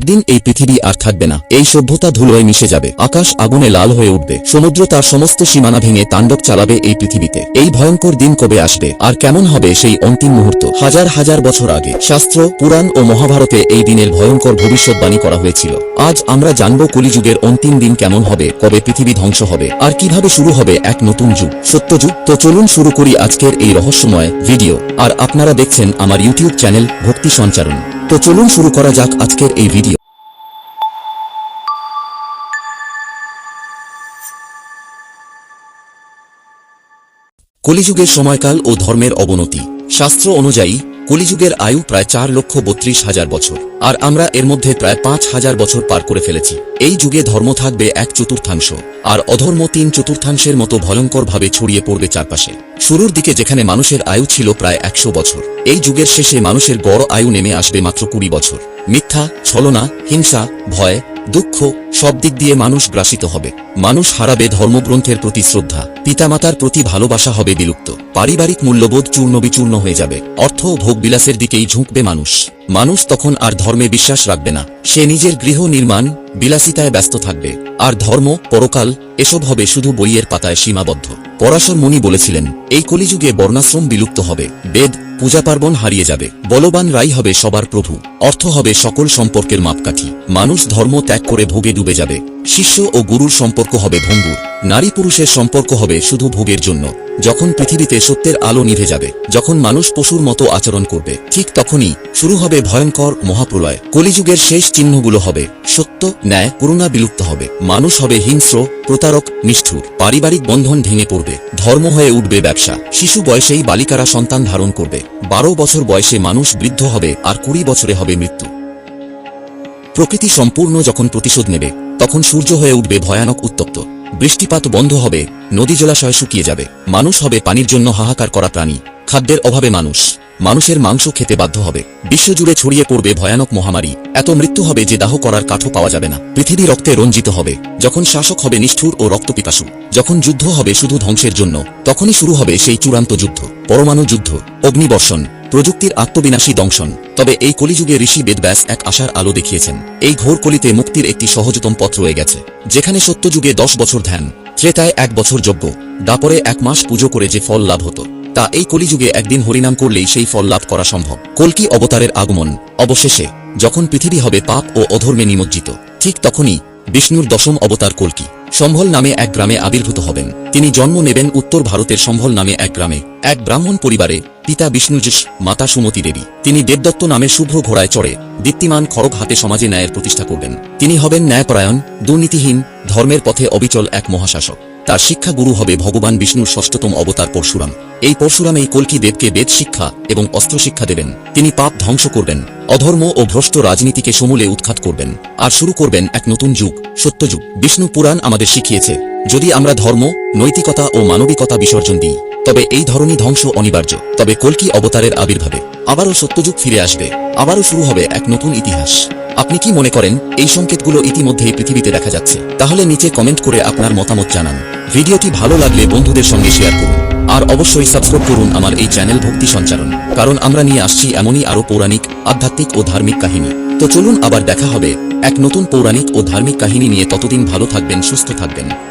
একদিন এই পৃথিবী আর থাকবে না। এই সভ্যতা ধুলোয় মিশে যাবে। আকাশ আগুনে লাল হয়ে উঠবে। সমুদ্র তার সমস্ত সীমানা ভেঙে তাণ্ডব চালাবে এই পৃথিবীতে। এই ভয়ঙ্কর দিন কবে আসবে? আর কেমন হবে সেই অন্তিম মুহূর্ত? হাজার হাজার বছর আগে শাস্ত্র, পুরাণ ও মহাভারতে এই দিনের ভয়ঙ্কর ভবিষ্যৎবাণী করা হয়েছিল। আজ আমরা জানব কলিযুগের অন্তিম দিন কেমন হবে, কবে পৃথিবী ধ্বংস হবে, আর কীভাবে শুরু হবে এক নতুন যুগ। সত্যযুগ তো চলুন শুরু করি আজকের এই রহস্যময় ভিডিও। আর আপনারা দেখছেন আমার ইউটিউব চ্যানেল ভক্তি সঞ্চারণ। তো চলুন শুরু করা যাক আজকের এই ভিডিও। কলিযুগের সময়কাল ও ধর্মের অবনতি। শাস্ত্র অনুযায়ী কলিযুগের আয়ু প্রায় চার লক্ষ বত্রিশ হাজার বছর, আর আমরা এর মধ্যে প্রায় পাঁচ হাজার বছর পার করে ফেলেছি। এই যুগে ধর্ম থাকবে এক চতুর্থাংশ, আর অধর্ম তিন চতুর্থাংশের মতো ভয়ঙ্করভাবে ছড়িয়ে পড়বে চারপাশে। শুরুর দিকে যেখানে মানুষের আয়ু ছিল প্রায় একশো বছর, এই যুগের শেষে মানুষের গড় আয়ু নেমে আসবে মাত্র কুড়ি বছর। মিথ্যা, ছলনা, হিংসা, ভয় দুঃখ সব দিক দিয়ে মানুষ গ্রাসিত হবে। মানুষ হারাবে ধর্মগ্রন্থের প্রতি শ্রদ্ধা। পিতামাতার প্রতি ভালোবাসা হবে বিলুপ্ত। পারিবারিক মূল্যবোধ চূর্ণ বিচূর্ণ হয়ে যাবে। অর্থ ও ভোগবিলাসের দিকেই ঝুঁকবে মানুষ। মানুষ তখন আর ধর্মে বিশ্বাস রাখবে না। সে নিজের গৃহ নির্মাণ, বিলাসিতায় ব্যস্ত থাকবে। আর ধর্ম, পরকাল, এসব হবে শুধু বইয়ের পাতায় সীমাবদ্ধ। পরাশর মুনি বলেছিলেন, এই কলিযুগে বর্ণাশ্রম বিলুপ্ত হবে। বেদ পূজা পার্বণ হারিয়ে যাবে। বলবান রাই হবে সবার প্রভু। অর্থ হবে সকল সম্পর্কের মাপকাঠি। মানুষ ধর্ম ত্যাগ করে ভোগে ডুবে যাবে। শিষ্য ও গুরুর সম্পর্ক হবে ভঙ্গুর। নারী পুরুষের সম্পর্ক হবে শুধু ভোগের জন্য। যখন পৃথিবীতে সত্যের আলো নিভে যাবে, যখন মানুষ পশুর মতো আচরণ করবে, ঠিক তখনই শুরু হবে ভয়ঙ্কর মহাপ্রলয়। কলিযুগের শেষ চিহ্নগুলো হবে সত্য, ন্যায়, করুণা বিলুপ্ত হবে। মানুষ হবে হিংস্র, প্রতারক, নিষ্ঠুর। পারিবারিক বন্ধন ভেঙে পড়বে। ধর্ম হয়ে উঠবে ব্যবসা। শিশু বয়সেই বালিকারা সন্তান ধারণ করবে। বারো বছর বয়সে মানুষ বৃদ্ধ হবে আর কুড়ি বছরে হবে মৃত্যু। প্রকৃতি সম্পূর্ণ যখন প্রতিশোধ নেবে, তখন সূর্য হয়ে উঠবে ভয়ানক উত্তপ্ত। বৃষ্টিপাত বন্ধ হবে, নদী জলাশয় শুকিয়ে যাবে। মানুষ হবে পানির জন্য হাহাকার করা প্রাণী। খাদ্যের অভাবে মানুষ। মানুষের মাংস খেতে বাধ্য হবে। বিশ্বজুড়ে ছড়িয়ে পড়বে ভয়ানক মহামারী। এত মৃত্যু হবে যে দাহ করার কাঠও পাওয়া যাবে না। পৃথিবী রক্তে রঞ্জিত হবে। যখন শাসক হবে নিষ্ঠুর ও রক্তপিপাসু, যখন যুদ্ধ হবে শুধু ধ্বংসের জন্য, তখনই শুরু হবে সেই চূড়ান্ত যুদ্ধ। পরমাণু যুদ্ধ, অগ্নিবর্ষণ, প্রযুক্তির আত্মবিনাশী দংশন। তবে এই কলিযুগে ঋষি বেদব্যাস এক আশার আলো দেখিয়েছেন। এই ঘোর কলিতে মুক্তির একটি সহজতম পথ রয়ে গেছে, যেখানে সত্যযুগে দশ বছর ধ্যান, ত্রেতায় এক বছর যজ্ঞ, দাপরে এক মাস পুজো করে যে ফল লাভ হতো। তা এই কলিযুগে একদিন হরিনাম করলেই সেই ফল লাভ করা সম্ভব। কলকি অবতারের আগমন, অবশেষে, যখন পৃথিবী হবে পাপ ও অধর্মে নিমজ্জিত, ঠিক তখনই বিষ্ণুর দশম অবতার কল্কি সম্ভল নামে এক গ্রামে আবির্ভূত হবেন। তিনি জন্ম নেবেন উত্তর ভারতের সম্ভল নামে এক গ্রামে। এক ব্রাহ্মণ পরিবারে পিতা বিষ্ণুযশ মাতা সুমতি দেবী, তিনি দেবদত্ত নামে শুভ্র ঘোড়ায় চড়ে দীপ্তিমান খড়গ হাতে সমাজে ন্যায়ের প্রতিষ্ঠা করবেন। তিনি হবেন ন্যায়পরায়ণ, দুর্নীতিহীন, ধর্মের পথে অবিচল এক মহাশাসক। তার শিক্ষা গুরু হবে ভগবান বিষ্ণুর ষষ্ঠতম অবতার পরশুরাম। এই পরশুরাম এই কলকি দেবকে বেদ শিক্ষা এবং অস্ত্র শিক্ষা দেবেন। তিনি পাপ ধ্বংস করবেন, অধর্ম ও ভ্রষ্ট রাজনীতিকে সমূলে উৎখাত করবেন। আর শুরু করবেন এক নতুন যুগ, সত্যযুগ। বিষ্ণু পুরাণ আমাদের শিখিয়েছে, যদি আমরা ধর্ম, নৈতিকতা ও মানবিকতা বিসর্জন দিই, তবে এই ধরনই ধ্বংস অনিবার্য। তবে কলকি অবতারের আবির্ভাবে আবারও সত্যযুগ ফিরে আসবে, আবারও শুরু হবে এক নতুন ইতিহাস। আপনি কি মনে করেন, এই সংকেতগুলো ইতিমধ্যেই পৃথিবীতে দেখা যাচ্ছে? তাহলে নিচে কমেন্ট করে আপনার মতামত জানান। ভিডিওটি ভালো লাগলে বন্ধুদের সঙ্গে শেয়ার করুন। আর অবশ্যই সাবস্ক্রাইব করুন আমার এই চ্যানেল ভক্তি সঞ্চারণ। কারণ আমরা নিয়ে আসছি এমনই আরও পৌরাণিক, আধ্যাত্মিক ও ধার্মিক কাহিনী। তো চলুন আবার দেখা হবে এক নতুন পৌরাণিক ও ধার্মিক কাহিনী নিয়ে। ততদিন ভালো থাকবেন, সুস্থ থাকবেন।